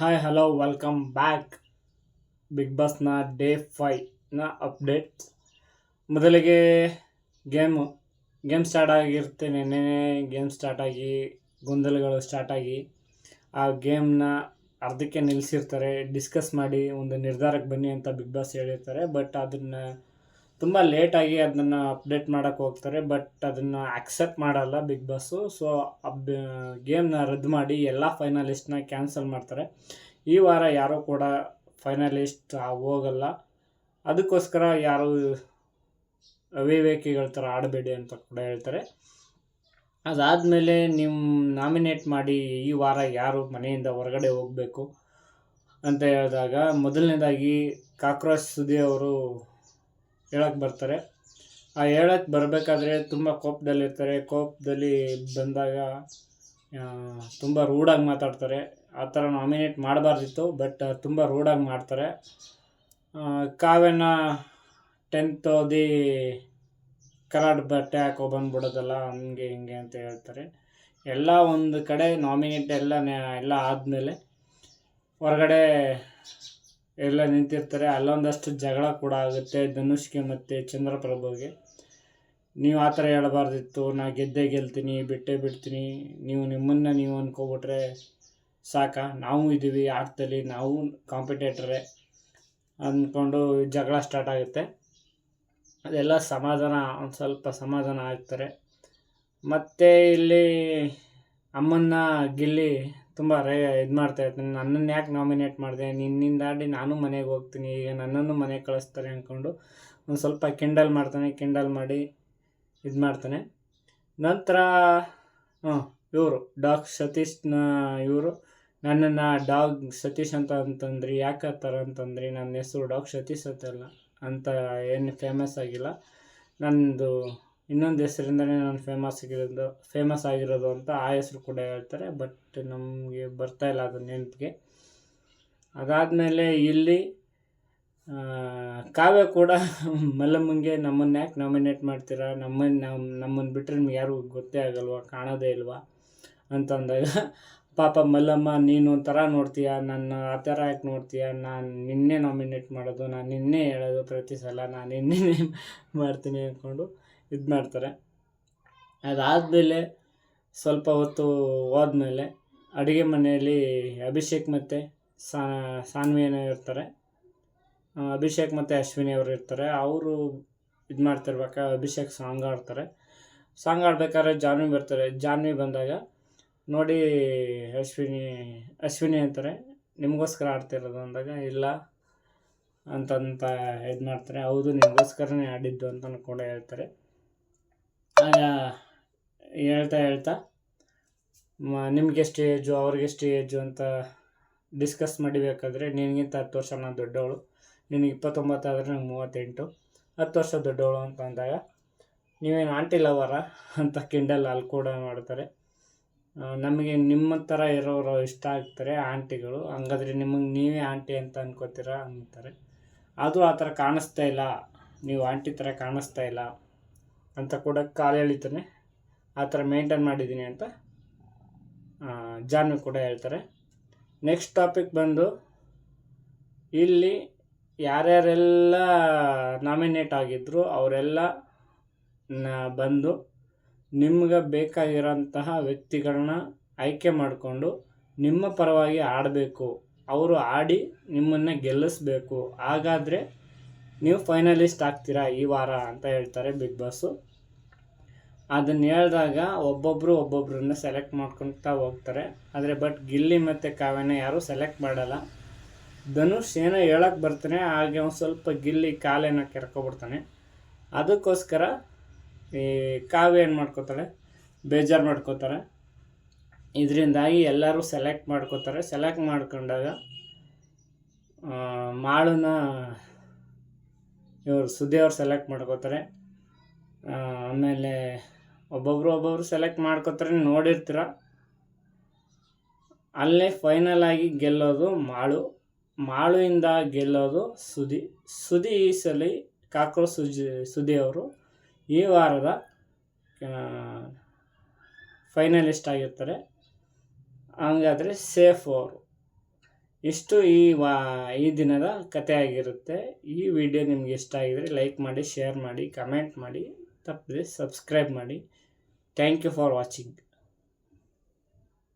Hi hello welcome back big ಬಾಸ್ನ day ಫೈವ್ನ update ಮೊದಲಿಗೆ game game start ಆಗಿರುತ್ತೆ ನಿನ್ನೆ ಗೇಮ್ ಸ್ಟಾರ್ಟ್ ಆಗಿ, ಗೊಂದಲಗಳು ಸ್ಟಾರ್ಟ್ ಆಗಿ, ಆ ಗೇಮ್ನ ಅರ್ಧಕ್ಕೆ ನಿಲ್ಲಿಸಿರ್ತಾರೆ ಡಿಸ್ಕಸ್ ಮಾಡಿ, ಒಂದು ನಿರ್ಧಾರಕ್ಕೆ ಬನ್ನಿ ಅಂತ ಬಿಗ್ ಬಾಸ್ ಹೇಳಿರ್ತಾರೆ. ಬಟ್ ಅದನ್ನು ತುಂಬ ಲೇಟಾಗಿ ಅದನ್ನು ಅಪ್ಡೇಟ್ ಮಾಡೋಕ್ಕೆ ಹೋಗ್ತಾರೆ ಬಟ್ ಅದನ್ನು ಆಕ್ಸೆಪ್ಟ್ ಮಾಡಲ್ಲ ಬಿಗ್ ಬಾಸ್ಸು ಸೊ ಅಬ್ ಗೇಮ್ನ ರದ್ದು ಮಾಡಿ ಎಲ್ಲ ಫೈನಲಿಸ್ಟ್ನ ಕ್ಯಾನ್ಸಲ್ ಮಾಡ್ತಾರೆ. ಈ ವಾರ ಯಾರೂ ಕೂಡ ಫೈನಲಿಸ್ಟ್ ಹೋಗಲ್ಲ. ಅದಕ್ಕೋಸ್ಕರ ಯಾರು ಅವಿವೇಕಿಗಳ ಥರ ಆಡಬೇಡಿ ಅಂತ ಕೂಡ ಹೇಳ್ತಾರೆ. ಅದಾದಮೇಲೆ ನಿಮ್ಮ ನಾಮಿನೇಟ್ ಮಾಡಿ ಈ ವಾರ ಯಾರು ಮನೆಯಿಂದ ಹೊರಗಡೆ ಹೋಗಬೇಕು ಅಂತ ಹೇಳಿದಾಗ, ಮೊದಲನೇದಾಗಿ ಕಾಕ್ರೋಚ್ ಸುದಿ ಅವರು ಹೇಳಕ್ಕೆ ಬರ್ತಾರೆ. ಆ ಹೇಳಕ್ಕೆ ಬರಬೇಕಾದ್ರೆ ತುಂಬ ಕೋಪದಲ್ಲಿರ್ತಾರೆ. ಕೋಪದಲ್ಲಿ ಬಂದಾಗ ತುಂಬ ರೂಡಾಗಿ ಮಾತಾಡ್ತಾರೆ. ಆ ಥರ ನಾಮಿನೇಟ್ ಮಾಡಬಾರ್ದಿತ್ತು, ಬಟ್ ತುಂಬ ರೂಡಾಗಿ ಮಾಡ್ತಾರೆ. ಕಾವ್ಯನ ಟೆಂತ್ ಓದಿ ಕರಾಡ್ ಬಟ್ಟೆ ಹಾಕೋ ಬಂದ್ಬಿಡೋದಲ್ಲ, ಹಂಗೆ ಹಿಂಗೆ ಅಂತ ಹೇಳ್ತಾರೆ. ಎಲ್ಲ ಒಂದು ಕಡೆ ನಾಮಿನೇಟ್ ಎಲ್ಲ ಎಲ್ಲ ಆದಮೇಲೆ ಹೊರಗಡೆ ಎಲ್ಲ ನಿಂತಿರ್ತಾರೆ. ಅಲ್ಲೊಂದಷ್ಟು ಜಗಳ ಕೂಡ ಆಗುತ್ತೆ. ಧನುಷ್ಗೆ ಮತ್ತು ಚಂದ್ರಪ್ರಭುಗೆ. ನೀವು ಆ ಥರ ಹೇಳಬಾರ್ದಿತ್ತು. ನಾ ಗೆದ್ದೇ ಗೆಲ್ತೀನಿ, ಬಿಟ್ಟೇ ಬಿಡ್ತೀನಿ. ನೀವು ನಿಮ್ಮನ್ನು ನೀವು ಅಂದ್ಕೊಬಿಟ್ರೆ ಸಾಕ. ನಾವು ಇದ್ದೀವಿ ಆಟದಲ್ಲಿ. ನಾವು ಕಾಂಪಿಟೇಟ್ರೇ ಅಂದ್ಕೊಂಡು ಜಗಳ ಸ್ಟಾರ್ಟ್ ಆಗುತ್ತೆ. ಅದೆಲ್ಲ ಸಮಾಧಾನ, ಒಂದು ಸ್ವಲ್ಪ ಸಮಾಧಾನ ಆಗ್ತಾರೆ. ಮತ್ತು ಇಲ್ಲಿ ಅಮ್ಮನ್ನ ಗಿಲ್ಲಿ ತುಂಬ ರೇ ಇದು ಮಾಡ್ತಾ ಇರ್ತಾನೆ. ನನ್ನನ್ನು ಯಾಕೆ ನಾಮಿನೇಟ್ ಮಾಡಿದೆ? ನಿನ್ನಿಂದಾಡಿ ನಾನು ಮನೆಗೆ ಹೋಗ್ತೀನಿ. ಈಗ ನನ್ನನ್ನು ಮನೆಗೆ ಕಳಿಸ್ತಾರೆ ಅಂದ್ಕೊಂಡು ಒಂದು ಸ್ವಲ್ಪ ಕಿಂಡಲ್ ಮಾಡ್ತಾನೆ ಕಿಂಡಲ್ ಮಾಡಿ ಇದು ಮಾಡ್ತಾನೆ. ನಂತರ ಹಾಂ ಇವರು ಡಾಗ್ ಸತೀಶ್ನ ಇವರು. ನನ್ನನ್ನು ಡಾಗ್ ಸತೀಶ್ ಅಂತ ಅಂತಂದ್ರಿ, ಯಾಕೆ ಆ ಥರ ಅಂತಂದ್ರಿ? ನನ್ನ ಹೆಸರು ಡಾಗ್ ಸತೀಶ್ ಅಂತಲ್ಲ ಅಂತ ಏನು ಫೇಮಸ್ ಆಗಿಲ್ಲ. ನನ್ನದು ಇನ್ನೊಂದು ಹೆಸರಿಂದನೇ ನಾನು ಫೇಮಸ್ ಆಗಿರೋದು ಫೇಮಸ್ ಆಗಿರೋದು ಅಂತ ಆ ಹೆಸರು ಕೂಡ ಹೇಳ್ತಾರೆ ಬಟ್ ನಮಗೆ ಬರ್ತಾ ಇಲ್ಲ ಅದು ನೆನಪಿಗೆ. ಅದಾದಮೇಲೆ ಇಲ್ಲಿ ಕಾವ್ಯ ಕೂಡ ಮಲ್ಲಮ್ಮಂಗೆ ನಮ್ಮನ್ನು ಯಾಕೆ ನಾಮಿನೇಟ್ ಮಾಡ್ತೀರಾ? ನಮ್ಮನ್ನು ನಮ್ಮ ನಮ್ಮನ್ನು ಬಿಟ್ಟರೆ ನಿಮ್ಗೆ ಯಾರಿಗೂ ಗೊತ್ತೇ ಆಗಲ್ವಾ, ಕಾಣೋದೇ ಇಲ್ವಾ? ಅಂತಂದಾಗ, ಪಾಪ ಮಲ್ಲಮ್ಮ, ನೀನು ಒಂಥರ ನೋಡ್ತೀಯ? ನನ್ನ ಆ ಥರ ಯಾಕೆ ನೋಡ್ತೀಯ? ನಾನು ನಿನ್ನೆ ನಾಮಿನೇಟ್ ಮಾಡೋದು, ನಾನು ನಿನ್ನೆ ಹೇಳೋದು ಪ್ರತಿ ಸಲ, ನಾನು ನಿನ್ನೆ ಮಾಡ್ತೀನಿ ಅಂದ್ಕೊಂಡು ಇದು ಮಾಡ್ತಾರೆ. ಅದಾದಮೇಲೆ ಸ್ವಲ್ಪ ಹೊತ್ತು ಹೋದ್ಮೇಲೆ ಅಡುಗೆ ಮನೆಯಲ್ಲಿ ಅಭಿಷೇಕ್ ಮತ್ತು ಸಾ ಸಾನ್ವಿ ಇರ್ತಾರೆ. ಅಭಿಷೇಕ್ ಮತ್ತು ಅಶ್ವಿನಿ ಅವರು ಇರ್ತಾರೆ. ಅವರು ಇದು ಮಾಡ್ತಿರ್ಬೇಕಾದ್ರೆ ಅಭಿಷೇಕ್ ಸಾಂಗ್ ಆಡ್ತಾರೆ ಸಾಂಗ್ ಆಡ್ಬೇಕಾದ್ರೆ ಜಾನ್ವಿ ಬರ್ತಾರೆ. ಜಾನ್ವಿ ಬಂದಾಗ ನೋಡಿ ಅಶ್ವಿನಿ ಅಶ್ವಿನಿ ಅಂತಾರೆ. ನಿಮಗೋಸ್ಕರ ಆಡ್ತಿರೋದು ಅಂದಾಗ, ಇಲ್ಲ ಅಂತಂತ ಇದು ಮಾಡ್ತಾರೆ. ಹೌದು, ನಿಮಗೋಸ್ಕರನೇ ಆಡಿದ್ದು ಅಂತ ಕೂಡ ಹೇಳ್ತಾರೆ. ಹೇಳ್ತಾ ಹೇಳ್ತಾ, ಮ ನಿಮಗೆಷ್ಟು ಏಜು ಅವ್ರಿಗೆಷ್ಟು ಏಜು ಅಂತ ಡಿಸ್ಕಸ್ ಮಾಡಿಬೇಕಾದ್ರೆ ನಿನಗಿಂತ ಹತ್ತು ವರ್ಷ ನಾನು ದೊಡ್ಡವಳು. ನಿನಗೆ ಇಪ್ಪತ್ತೊಂಬತ್ತು ಆದರೆ ನಂಗೆ ಮೂವತ್ತೆಂಟು. ಹತ್ತು ವರ್ಷ ದೊಡ್ಡವಳು ಅಂತ ಅಂದಾಗ, ನೀವೇನು ಆಂಟಿ ಲವರ ಅಂತ ಕಿಂಡಲ್ ಅಲ್ಲಿ ಕೂಡ ಮಾಡ್ತಾರೆ. ನಮಗೆ ನಿಮ್ಮ ಥರ ಇರೋರು ಇಷ್ಟ ಆಗ್ತಾರೆ ಆಂಟಿಗಳು ಹಂಗಾದ್ರೆ ನಿಮಗೆ ನೀವೇ ಆಂಟಿ ಅಂತ ಅನ್ಕೋತೀರಾ ಅಂತಾರೆ. ಅದು ಆ ಥರ ಕಾಣಿಸ್ತಾ ಇಲ್ಲ. ನೀವು ಆಂಟಿ ಥರ ಕಾಣಿಸ್ತಾ ಇಲ್ಲ. ಅಂತ ಕೂಡ ಕಾಲು ಎಳಿತಾನೆ ಆ ಥರ ಮೇಂಟೈನ್ ಮಾಡಿದ್ದೀನಿ ಅಂತ ಜಾನ್ವಿ ಕೂಡ ಹೇಳ್ತಾರೆ. ನೆಕ್ಸ್ಟ್ ಟಾಪಿಕ್ ಬಂದು, ಇಲ್ಲಿ ಯಾರ್ಯಾರೆಲ್ಲ ನಾಮಿನೇಟ್ ಆಗಿದ್ರು, ಅವರೆಲ್ಲ ಬಂದು ನಿಮ್ಗೆ ಬೇಕಾಗಿರೋಂತಹ ವ್ಯಕ್ತಿಗಳನ್ನ ಆಯ್ಕೆ ಮಾಡಿಕೊಂಡು ನಿಮ್ಮ ಪರವಾಗಿ ಆಡಬೇಕು. ಅವರು ಆಡಿ ನಿಮ್ಮನ್ನು ಗೆಲ್ಲಿಸ್ಬೇಕು. ಹಾಗಾದರೆ ನೀವು ಫೈನಲಿಸ್ಟ್ ಆಗ್ತೀರಾ ಈ ವಾರ ಅಂತ ಹೇಳ್ತಾರೆ ಬಿಗ್ ಬಾಸು ಅದನ್ನು ಹೇಳಿದಾಗ ಒಬ್ಬೊಬ್ಬರು ಒಬ್ಬೊಬ್ಬರನ್ನ ಸೆಲೆಕ್ಟ್ ಮಾಡ್ಕೊತಾ ಹೋಗ್ತಾರೆ. ಆದರೆ ಬಟ್ ಗಿಲ್ಲಿ ಮತ್ತು ಕಾವ್ಯನ ಯಾರೂ ಸೆಲೆಕ್ಟ್ ಮಾಡಲ್ಲ. ಧನುಷ್ ಏನೋ ಹೇಳಕ್ಕೆ ಬರ್ತಾನೆ ಹಾಗೆ ಒಂದು ಸ್ವಲ್ಪ ಗಿಲ್ಲಿ ಕಾಲೇನ ಕೆರ್ಕೊಬಿಡ್ತಾನೆ. ಅದಕ್ಕೋಸ್ಕರ ಈ ಕಾವ್ಯ ಏನು ಮಾಡ್ಕೋತಾಳೆ? ಬೇಜಾರು ಮಾಡ್ಕೋತಾರೆ. ಇದರಿಂದಾಗಿ ಎಲ್ಲರೂ ಸೆಲೆಕ್ಟ್ ಮಾಡ್ಕೋತಾರೆ. ಸೆಲೆಕ್ಟ್ ಮಾಡ್ಕೊಂಡಾಗ ಆ, ಮಾಳುನ ಇವರು ಸುದ್ದಿ ಅವ್ರು ಸೆಲೆಕ್ಟ್ ಮಾಡ್ಕೋತಾರೆ. ಆಮೇಲೆ ಒಬ್ಬೊಬ್ರು ಒಬ್ಬೊಬ್ರು ಸೆಲೆಕ್ಟ್ ಮಾಡ್ಕೋತಾರೆ, ನೋಡಿರ್ತೀರ. ಅಲ್ಲೇ ಫೈನಲ್ ಆಗಿ ಗೆಲ್ಲೋದು ಮಾಳು. ಮಾಳುವಿಂದ ಗೆಲ್ಲೋದು ಸುದಿ. ಸುದಿ ಈ ಸಲ ಸುಜಿ, ಸುದಿ ಅವರು. ಈ ವಾರದ ಫೈನಲಿಸ್ಟ್ ಆಗಿರ್ತಾರೆ. ಹಂಗಾದರೆ ಸೇಫ್ ಅವರು. ಇಷ್ಟು ಈ ವಾ, ಈ ದಿನದ ಕತೆ ಆಗಿರುತ್ತೆ. ಈ ವಿಡಿಯೋ ನಿಮ್ಗೆ ಇಷ್ಟ ಆಗಿದರೆ ಲೈಕ್ ಮಾಡಿ ಶೇರ್ ಮಾಡಿ ಕಮೆಂಟ್ ಮಾಡಿ, ತಪ್ಪದೆ ಸಬ್ಸ್ಕ್ರೈಬ್ ಮಾಡಿ. Thank you for watching